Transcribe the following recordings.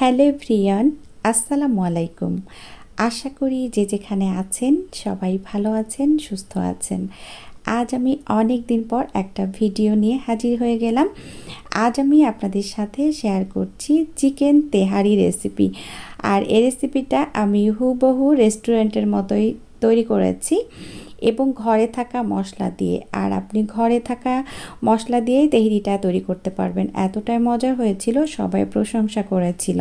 Hello প্রিয়ন, আসসালামু আলাইকুম। আশা করি যে যেখানে আছেন সবাই ভালো আছেন, সুস্থ আছেন। আজ আমি অনেক দিন পর একটা ভিডিও নিয়ে হাজির হয়ে গেলাম। আজ আমি আপনাদের সাথে শেয়ার করছি চিকেন তেহারি রেসিপি। আর এই রেসিপিটা আমি হুবহু রেস্টুরেন্টের মতোই তৈরি করেছি। এবং ঘরে থাকা মশলা দিয়ে। আর আপনি ঘরে থাকা মশলা দিয়েই তেহরিটা তৈরি করতে পারবেন। এতটাই মজা হয়েছিল, সবাই প্রশংসা করেছিল।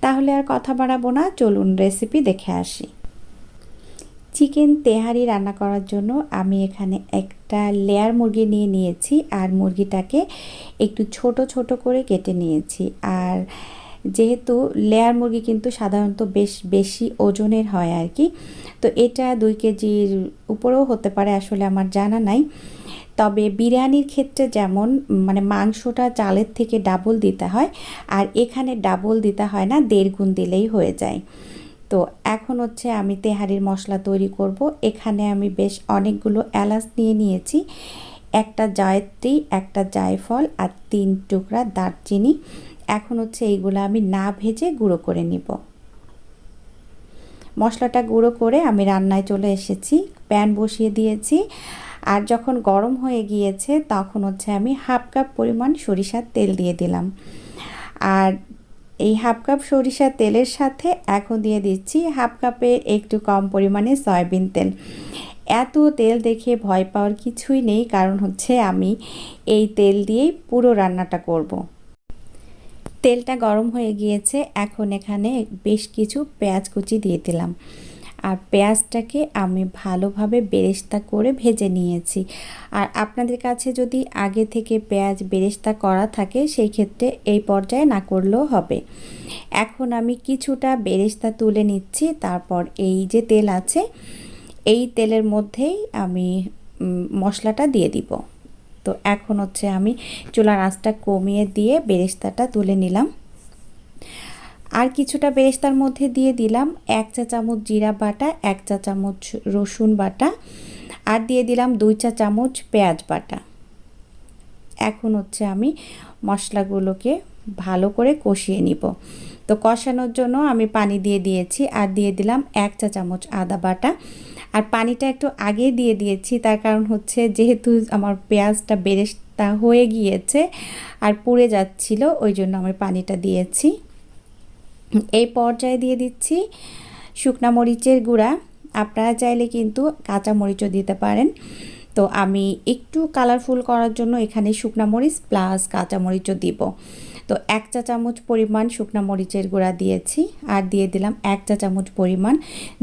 তাহলে আর কথা বাড়াবো না, চলুন রেসিপি দেখে আসি। চিকেন তেহারি রান্না করার জন্য আমি এখানে একটা লেয়ার মুরগি নিয়ে নিয়েছি, আর মুরগিটাকে একটু ছোট ছোট করে কেটে নিয়েছি। আর যেহেতু লেয়ার মুরগি কিন্তু সাধারণত বেশ বেশি ওজনের হয় আর কি তো এটা দুই কেজির উপরেও হতে পারে আসলে আমার জানা নাই। তবে বিরিয়ানির ক্ষেত্রে যেমন মানে মাংসটা চালের থেকে ডাবল দিতে হয়, আর এখানে ডাবল দিতে হয় না, দেড় গুণ দিলেই হয়ে যায়। তো এখন হচ্ছে আমি তেহারির মশলা তৈরি করব। এখানে আমি বেশ অনেকগুলো এলাচ নিয়ে নিয়েছি। একটা জায়ত্রী, একটা জায়ফল, আর তিন টুকরা দারচিনি। এখন হচ্ছে এইগুলো আমি না ভেজে গুঁড়ো করে নিব। মশলাটা গুঁড়ো করে আমি রান্নায় চলে এসেছি, প্যান বসিয়ে দিয়েছি। আর যখন গরম হয়ে গিয়েছে তখন হচ্ছে আমি হাফ কাপ পরিমাণ সরিষার তেল দিয়ে দিলাম। আর এই হাফ কাপ সরিষার তেলের সাথে এখন দিয়ে দিচ্ছি হাফ কাপের একটু কম পরিমাণে সয়াবিন তেল। এত তেল দেখে ভয় পাওয়ার কিছুই নেই, কারণ হচ্ছে আমি এই তেল দিয়েই পুরো রান্নাটা করব। তেলটা গরম হয়ে গিয়েছে, এখন এখানে বেশ কিছু পেঁয়াজ কুচি দিয়ে দিলাম। আর পেঁয়াজটাকে আমি ভালোভাবে বেরেস্তা করে ভেজে নিয়েছি। আর আপনাদের কাছে যদি আগে থেকে পেঁয়াজ বেরেস্তা করা থাকে, সেই ক্ষেত্রে এই পর্যায়ে না করলেও হবে। এখন আমি কিছুটা বেরেস্তা তুলে নিচ্ছি, তারপর এই যে তেল আছে, এই তেলের মধ্যেই আমি মশলাটা দিয়ে দিব। তো এখন হচ্ছে আমি চুলার আঁচটা কমিয়ে দিয়ে বেরেস্তাটা তুলে নিলাম। আর কিছুটা বেরেস্তার মধ্যে দিয়ে দিলাম এক চা চামচ জিরা বাটা, এক চা চামচ রসুন বাটা আর দিয়ে দিলাম দুই চা চামচ পেঁয়াজ বাটা। এখন হচ্ছে আমি মশলাগুলোকে ভালো করে কষিয়ে নিব। তো কষানোর জন্য আমি পানি দিয়ে দিয়েছি আর দিয়ে দিলাম এক চা চামচ আদা বাটা। আর পানিটা একটু আগে দিয়ে দিয়েছি, তার কারণ হচ্ছে যেহেতু আমার পেঁয়াজটা বেরেস্তা হয়ে গিয়েছে আর পুড়ে যাচ্ছিল, ওই জন্য আমি পানিটা দিয়েছি। এই পর্যায়ে দিয়ে দিচ্ছি শুকনা মরিচের গুঁড়া। আপনারা চাইলে কিন্তু কাঁচা মরিচও দিতে পারেন। তো আমি একটু কালারফুল করার জন্য এখানে শুকনা মরিচ প্লাস কাঁচা মরিচও দিব। তো এক চা চামচ পরিমাণ শুকনা মরিচের গুঁড়া দিয়েছি আর দিয়ে দিলাম এক চা চামচ পরিমাণ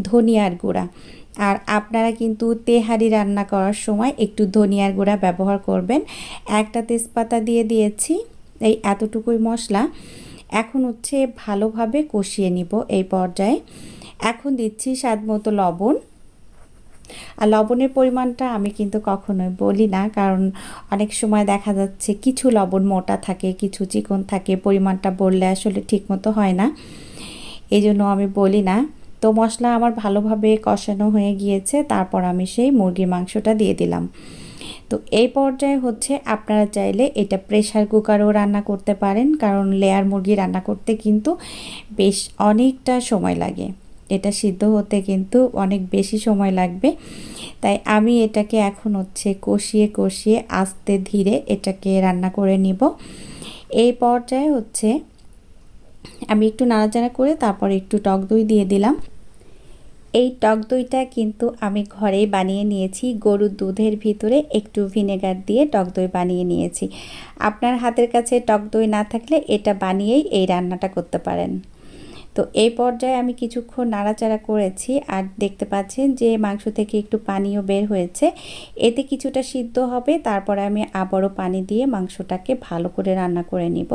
ধনিয়ার গুঁড়া। আর আপনারা কিন্তু তেহারি রান্না করার সময় একটু ধনিয়ার গুঁড়া ব্যবহার করবেন। একটা তেজপাতা দিয়ে দিয়েছি এই এতটুকুই মশলা। এখন হচ্ছে ভালোভাবে কষিয়ে নিব এই পর্যায়ে। এখন দিচ্ছি স্বাদ মতো লবণ। আর লবণের পরিমাণটা আমি কিন্তু কখনোই বলি না, কারণ অনেক সময় দেখা যাচ্ছে কিছু লবণ মোটা থাকে, কিছু চিকন থাকে, পরিমাণটা বললে আসলে ঠিকমতো হয় না। এই জন্য আমি বলি না। তো মশলা আমার ভালোভাবে কষানো হয়ে গিয়েছে, তারপর আমি সেই মুরগির মাংসটা দিয়ে দিলাম। তো এই পর্যায়ে হচ্ছে আপনারা চাইলে এটা প্রেশার কুকারও রান্না করতে পারেন, কারণ লেয়ার মুরগি রান্না করতে কিন্তু বেশ অনেকটা সময় লাগে। এটা সিদ্ধ হতে কিন্তু অনেক বেশি সময় লাগবে। তাই আমি এটাকে এখন হচ্ছে কষিয়ে কষিয়ে আস্তে ধীরে এটাকে রান্না করে নিব। এই পর্যায়ে হচ্ছে আমি একটু নাড়াচাড়া করে তারপর একটু টক দই দিয়ে দিলাম। এই টক দইটা কিন্তু আমি ঘরেই বানিয়ে নিয়েছি। গরুর দুধের ভিতরে একটু ভিনেগার দিয়ে টক দই বানিয়ে নিয়েছি। আপনার হাতের কাছে টক দই না থাকলে এটা বানিয়েই এই রান্নাটা করতে পারেন। তো এই পর্যায়ে আমি কিছুক্ষণ নাড়াচাড়া করেছি আর দেখতে পাচ্ছেন যে মাংস থেকে একটু পানিও বের হয়েছে। এতে কিছুটা সিদ্ধ হবে, তারপরে আমি আবারও পানি দিয়ে মাংসটাকে ভালো করে রান্না করে নিব।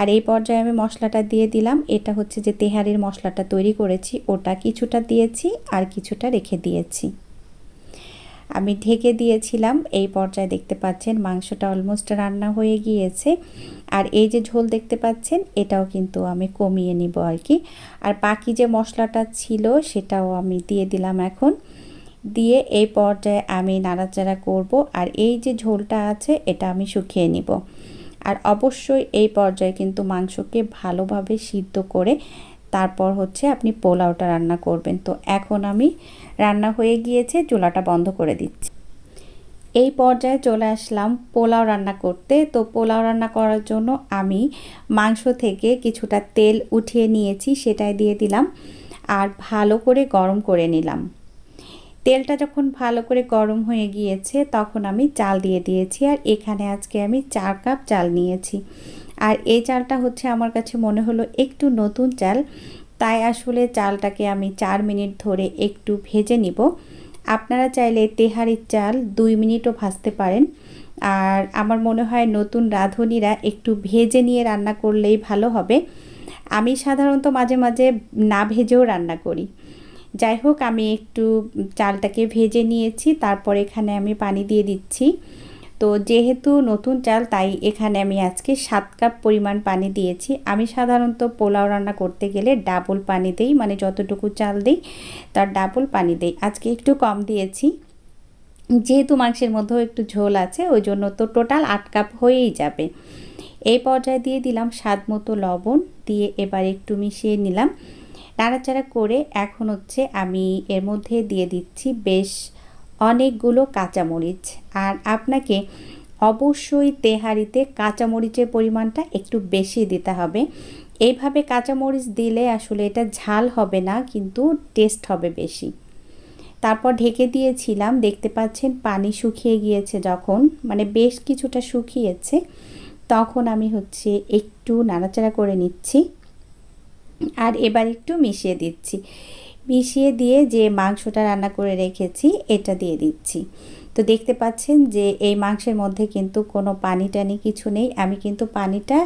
আর এই পর্যায়ে আমি মশলাটা দিয়ে দিলাম। এটা হচ্ছে যে তেহারির মশলাটা তৈরি করেছি, ওটা কিছুটা দিয়েছি আর কিছুটা রেখে দিয়েছি। আমি ঢেকে দিয়েছিলাম। এই পর্যায়ে দেখতে পাচ্ছেন মাংসটা অলমোস্ট রান্না হয়ে গিয়েছে। আর এই যে ঝোল দেখতে পাচ্ছেন, এটাও কিন্তু আমি কমিয়ে নিব আর কি। আর বাকি যে মশলাটা ছিল, সেটাও আমি দিয়ে দিলাম এখন। দিয়ে এই পর্যায়ে আমি নাড়াচাড়া করব আর এই যে ঝোলটা আছে, এটা আমি শুকিয়ে নিব। আর অবশ্যই এই পর্যায়ে কিন্তু মাংসকে ভালোভাবে সিদ্ধ করে তারপর হচ্ছে আপনি পোলাওটা রান্না করবেন। তো এখন আমি রান্না হয়ে গিয়েছে, চুলাটা বন্ধ করে দিচ্ছি। এই পর্যায়ে চলে আসলাম পোলাও রান্না করতে। তো পোলাও রান্না করার জন্য আমি মাংস থেকে কিছুটা তেল উঠিয়ে নিয়েছি, সেটাই দিয়ে দিলাম আর ভালো করে গরম করে নিলাম। তেলটা যখন ভালো করে গরম হয়ে গিয়েছে, তখন আমি চাল দিয়ে দিয়েছি আর এখানে আজকে আমি চার কাপ চাল নিয়েছি। আর এই চালটা হচ্ছে আমার কাছে মনে হলো একটু নতুন চাল, তাই আসলে চালটাকে আমি চার মিনিট ধরে একটু ভেজে নিব। আপনারা চাইলে তেহারির চাল দুই মিনিটও ভাজতে পারেন। আর আমার মনে হয় নতুন রাঁধুনিরা একটু ভেজে নিয়ে রান্না করলেই ভালো হবে। আমি সাধারণত মাঝে মাঝে না ভেজেও রান্না করি। যাই হোক, আমি একটু চালটাকে ভেজে নিয়েছি, তারপর এখানে আমি পানি দিয়ে দিচ্ছি। তো যেহেতু নতুন চাল, তাই এখানে আমি আজকে সাত কাপ পরিমাণ পানি দিয়েছি। আমি সাধারণত পোলাও রান্না করতে গেলে ডাবল পানি দিই মানে যতটুকু চাল দিই, তার ডাবল পানি দিই। আজকে একটু কম দিয়েছি। যেহেতু মাংসের মধ্যেও একটু ঝোল আছে, ওই জন্য তো টোটাল আট কাপ হয়েই যাবে। এই পর্যায়ে দিয়ে দিলাম স্বাদ মতো লবণ, দিয়ে এবার একটু মিশিয়ে নিলাম। নাড়াচাড়া করে এখন হচ্ছে আমি এর মধ্যে দিয়ে দিচ্ছি বেশ অনেকগুলো কাঁচামরিচ। আর আপনাকে অবশ্যই তেহারিতে কাঁচামরিচের পরিমাণটা একটু বেশি দিতে হবে। এইভাবে কাঁচামরিচ দিলে আসলে এটা ঝাল হবে না, কিন্তু টেস্ট হবে বেশি। তারপর ঢেকে দিয়েছিলাম, দেখতে পাচ্ছেন পানি শুকিয়ে গিয়েছে যখন মানে বেশ কিছুটা শুকিয়েছে। তখন আমি হচ্ছে একটু নাড়াচাড়া করে নিচ্ছি। আর এবার একটু মিশিয়ে দিচ্ছি। মিশিয়ে দিয়ে যে মাংসটা রান্না করে রেখেছি, এটা দিয়ে দিচ্ছি। তো দেখতে পাচ্ছেন যে এই মাংসের মধ্যে কিন্তু কোনো পানি টানি কিছু নেই। আমি কিন্তু পানিটা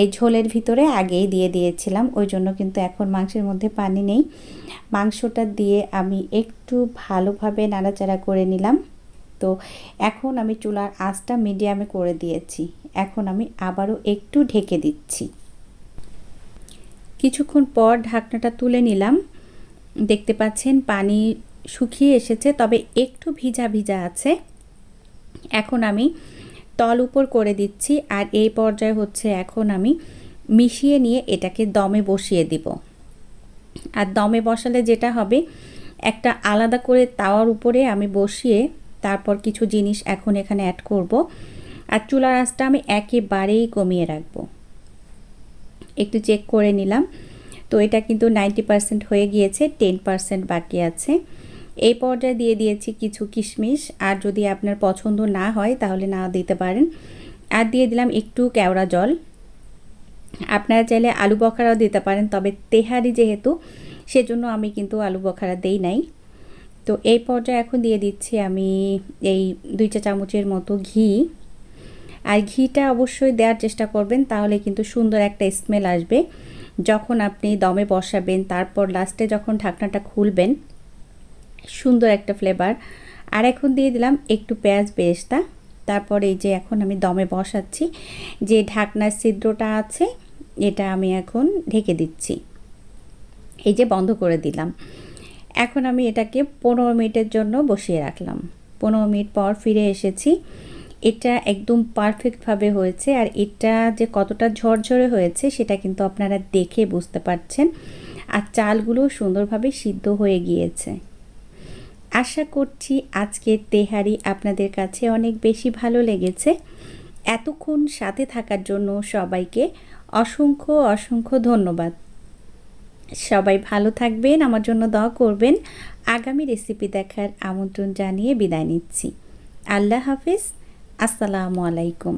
এই ঝোলের ভিতরে আগেই দিয়ে দিয়েছিলাম, ওই জন্য কিন্তু এখন মাংসের মধ্যে পানি নেই। মাংসটা দিয়ে আমি একটু ভালোভাবে নাড়াচাড়া করে নিলাম। তো এখন আমি চুলার আঁচটা মিডিয়ামে করে দিয়েছি। এখন আমি আবারও একটু ঢেকে দিচ্ছি। কিছুক্ষণ পর ঢাকনাটা তুলে নিলাম। দেখতে পাচ্ছেন পানি শুকিয়ে এসেছে, তবে একটু ভিজা ভিজা আছে। এখন আমি তল উপর করে দিচ্ছি আর এই পর্যায়ে হচ্ছে এখন আমি মিশিয়ে নিয়ে এটাকে দমে বসিয়ে দিব। আর দমে বসালে যেটা হবে, একটা আলাদা করে তাওয়ার উপরে আমি বসিয়ে তারপর কিছু জিনিস এখন এখানে অ্যাড করব। আর চুলার আঁচটা আমি একেবারেই কমিয়ে রাখব। একটু চেক করে নিলাম। তো এটা কিন্তু নাইনটি হয়ে গিয়েছে, টেন পারসেন্ট বাকি আছে। এই পর্যায়ে দিয়ে দিয়েছি কিছু কিশমিশ, আর যদি আপনার পছন্দ না হয় তাহলে না দিতে পারেন। আর দিয়ে দিলাম একটু কেওড়া জল। আপনারা চাইলে আলু বখারাও দিতে পারেন, তবে তেহারি যেহেতু, সেজন্য আমি কিন্তু আলু বখারা দেই নাই। তো এই পর্যায়ে এখন দিয়ে দিচ্ছি আমি এই দুই চা চামচের মতো ঘি। আর ঘিটা অবশ্যই দেওয়ার চেষ্টা করবেন, তাহলে কিন্তু সুন্দর একটা স্মেল আসবে। যখন আপনি দমে বসাবেন, তারপর লাস্টে যখন ঢাকনাটা খুলবেন, সুন্দর একটা ফ্লেভার আর এখন দিয়ে দিলাম একটু পেঁয়াজ বেরেস্তা। তারপর এই যে এখন আমি দমে বসাচ্ছি, যে ঢাকনার ছিদ্রটা আছে, এটা আমি এখন ঢেকে দিচ্ছি। এই যে বন্ধ করে দিলাম। এখন আমি এটাকে পনেরো মিনিটের জন্য বসিয়ে রাখলাম। পনেরো মিনিট পর ফিরে এসেছি। এটা একদম পারফেক্টভাবে হয়েছে আর এটা যে কতটা ঝরঝরে হয়েছে সেটা কিন্তু আপনারা দেখে বুঝতে পারছেন। আর চালগুলো সুন্দরভাবে সিদ্ধ হয়ে গিয়েছে। আশা করছি আজকের তেহারি আপনাদের কাছে অনেক বেশি ভালো লেগেছে। এতক্ষণ সাথে থাকার জন্য সবাইকে অসংখ্য অসংখ্য ধন্যবাদ। সবাই ভালো থাকবেন, আমার জন্য দোয়া করবেন। আগামী রেসিপি দেখার আমন্ত্রণ জানিয়ে বিদায় নিচ্ছি। আল্লাহ হাফিজ। আসসালামু আলাইকুম।